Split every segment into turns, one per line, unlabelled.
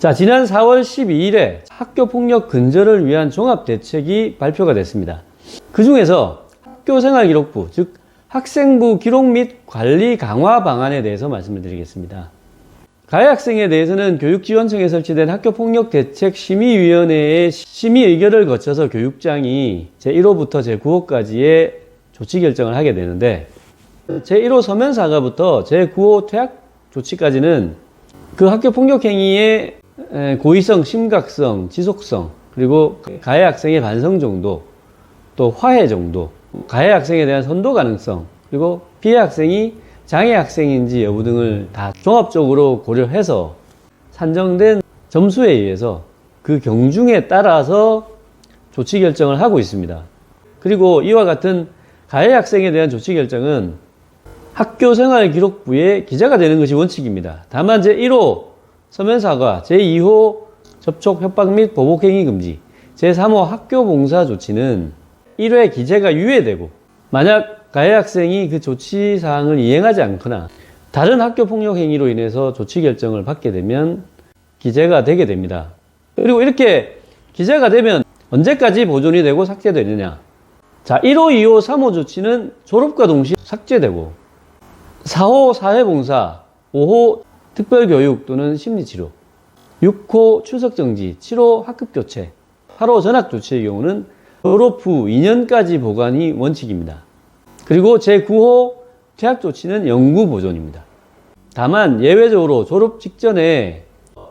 자, 지난 4월 12일에 학교 폭력 근절을 위한 종합 대책이 발표가 됐습니다. 그 중에서 학교 생활 기록부, 즉 학생부 기록 및 관리 강화 방안에 대해서 말씀을 드리겠습니다. 가해 학생에 대해서는 교육지원청에 설치된 학교폭력 대책 심의위원회의 심의 의결을 거쳐서 교육장이 제1호부터 제9호까지의 조치 결정을 하게 되는데 제1호 서면 사과부터 제9호 퇴학 조치까지는 그 학교 폭력 행위의 에, 고의성, 심각성, 지속성, 그리고 가해 학생의 반성 정도, 또 화해 정도, 가해 학생에 대한 선도 가능성, 그리고 피해 학생이 장애 학생인지 여부 등을 다 종합적으로 고려해서 산정된 점수에 의해서 그 경중에 따라서 조치 결정을 하고 있습니다. 그리고 이와 같은 가해 학생에 대한 조치 결정은 학교 생활 기록부에 기재가 되는 것이 원칙입니다. 다만 제1호 서면 사과, 제2호 접촉 협박 및 보복 행위 금지, 제3호 학교 봉사 조치는 1회 기재가 유예되고 만약 가해 학생이 그 조치 사항을 이행하지 않거나 다른 학교 폭력 행위로 인해서 조치 결정을 받게 되면 기재가 되게 됩니다. 그리고 이렇게 기재가 되면 언제까지 보존이 되고 삭제되느냐? 자, 1호, 2호, 3호 조치는 졸업과 동시에 삭제되고 4호 사회봉사, 5호 특별교육 또는 심리치료, 6호 출석정지, 7호 학급교체, 8호 전학조치의 경우는 졸업 후 2년까지 보관이 원칙입니다. 그리고 제9호 퇴학조치는 영구 보존입니다. 다만 예외적으로 졸업 직전에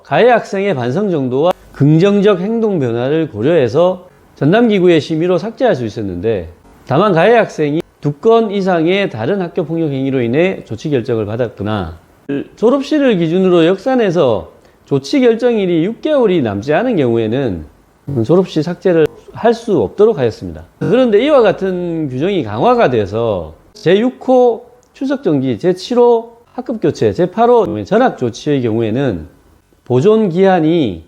가해 학생의 반성 정도와 긍정적 행동 변화를 고려해서 전담기구의 심의로 삭제할 수 있었는데 다만 가해 학생이 두 건 이상의 다른 학교 폭력 행위로 인해 조치 결정을 받았거나 졸업시를 기준으로 역산해서 조치 결정일이 6개월이 남지 않은 경우에는 졸업시 삭제를 할 수 없도록 하였습니다. 그런데 이와 같은 규정이 강화가 돼서 제6호 출석정지, 제7호 학급교체, 제8호 전학조치의 경우에는 보존 기한이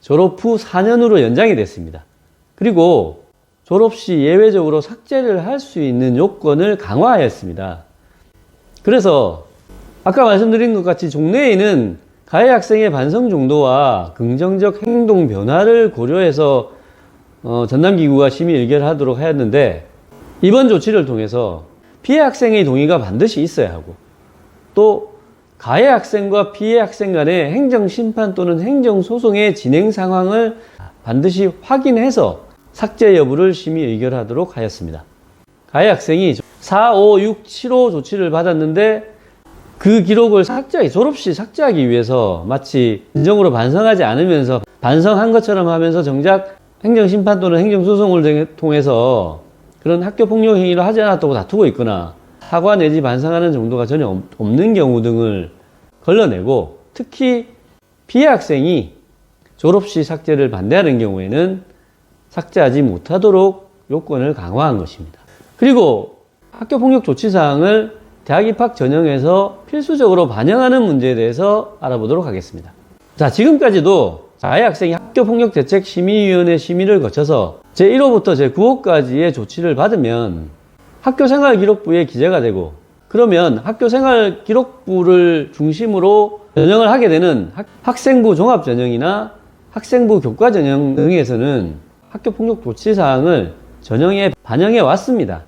졸업 후 4년으로 연장이 됐습니다. 그리고 졸업 시 예외적으로 삭제를 할 수 있는 요건을 강화하였습니다. 그래서 아까 말씀드린 것 같이 종래에는 가해 학생의 반성 정도와 긍정적 행동 변화를 고려해서 어, 전담기구가 심의 의결하도록 하였는데 이번 조치를 통해서 피해 학생의 동의가 반드시 있어야 하고 또 가해 학생과 피해 학생 간의 행정 심판 또는 행정 소송의 진행 상황을 반드시 확인해서 삭제 여부를 심의 의결하도록 하였습니다. 가해 학생이 4, 5, 6, 7호 조치를 받았는데 그 기록을 삭제하기, 졸업시 삭제하기 위해서 마치 진정으로 반성하지 않으면서 반성한 것처럼 하면서 정작 행정심판 또는 행정소송을 통해서 그런 학교 폭력 행위를 하지 않았다고 다투고 있거나 사과 내지 반성하는 정도가 전혀 없- 없는 경우 등을 걸러내고 특히 피해 학생이 졸업시 삭제를 반대하는 경우에는 삭제하지 못하도록 요건을 강화한 것입니다. 그리고 학교 폭력 조치 사항을 대학 입학 전형에서 필수적으로 반영하는 문제에 대해서 알아보도록 하겠습니다. 자, 지금까지도 가해 학생이 학교 폭력 대책 심의위원회 심의를 거쳐서 제1호부터 제9호까지의 조치를 받으면 학교 생활 기록부에 기재가 되고 그러면 학교 생활 기록부를 중심으로 전형을 하게 되는 학- 학생부 종합 전형이나 학생부 교과 전형 등에서는 학교 폭력 조치 사항을 전형에 반영해 왔습니다.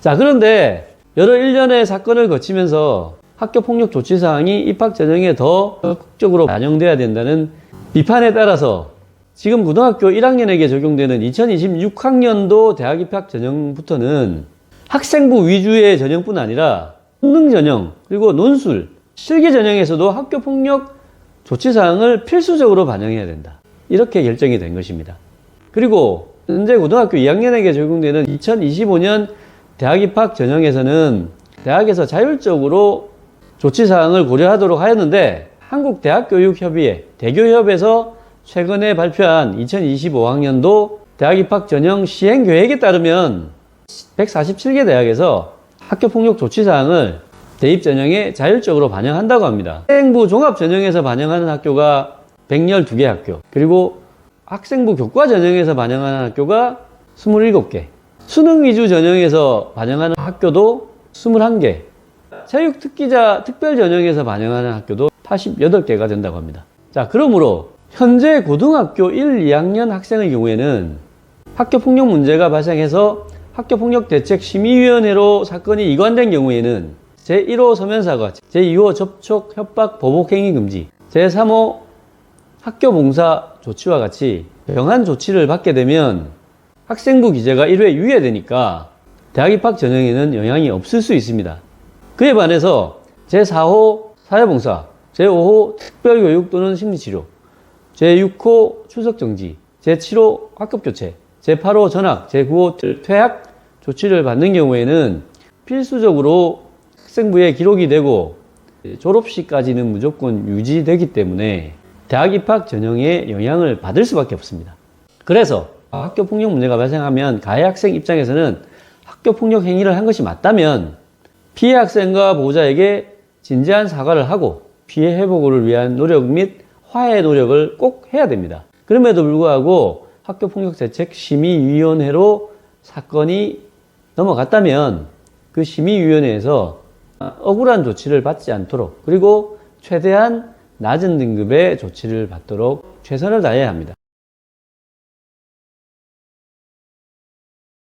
자, 그런데 여러 일련의 사건을 거치면서 학교 폭력 조치 사항이 입학 전형에 더 적극적으로 반영돼야 된다는 비판에 따라서 지금 고등학교 1학년에게 적용되는 2026학년도 대학 입학 전형부터는 학생부 위주의 전형뿐 아니라 본능 전형 그리고 논술 실기 전형에서도 학교 폭력 조치 사항을 필수적으로 반영해야 된다. 이렇게 결정이 된 것입니다. 그리고 현재 고등학교 2학년에게 적용되는 2025년 대학 입학 전형에서는 대학에서 자율적으로 조치 사항을 고려하도록 하였는데 한국대학교육협의회 대교협에서 최근에 발표한 2025학년도 대학 입학 전형 시행 계획에 따르면 147개 대학에서 학교 폭력 조치 사항을 대입 전형에 자율적으로 반영한다고 합니다. 학생부 종합 전형에서 반영하는 학교가 112개 학교, 그리고 학생부 교과 전형에서 반영하는 학교가 27개, 수능 위주 전형에서 반영하는 학교도 21개, 체육 특기자 특별 전형에서 반영하는 학교도 88개가 된다고 합니다. 자, 그러므로 현재 고등학교 1, 2학년 학생의 경우에는 학교 폭력 문제가 발생해서 학교 폭력 대책 심의위원회로 사건이 이관된 경우에는 제1호 서면사과, 제2호 접촉 협박 보복 행위 금지, 제3호 학교 봉사 조치와 같이 병한 조치를 받게 되면 학생부 기재가 1회 유예되니까 대학 입학 전형에는 영향이 없을 수 있습니다. 그에 반해서 제4호 사회봉사, 제5호 특별교육 또는 심리치료, 제6호 출석정지, 제7호 학급교체, 제8호 전학, 제9호 퇴학 조치를 받는 경우에는 필수적으로 학생부에 기록이 되고 졸업시까지는 무조건 유지되기 때문에 대학 입학 전형에 영향을 받을 수밖에 없습니다. 그래서 학교 폭력 문제가 발생하면 가해 학생 입장에서는 학교 폭력 행위를 한 것이 맞다면 피해 학생과 보호자에게 진지한 사과를 하고 피해 회복을 위한 노력 및 화해 노력을 꼭 해야 됩니다. 그럼에도 불구하고 학교 폭력 대책 심의위원회로 사건이 넘어갔다면 그 심의위원회에서 억울한 조치를 받지 않도록 그리고 최대한 낮은 등급의 조치를 받도록 최선을 다해야 합니다.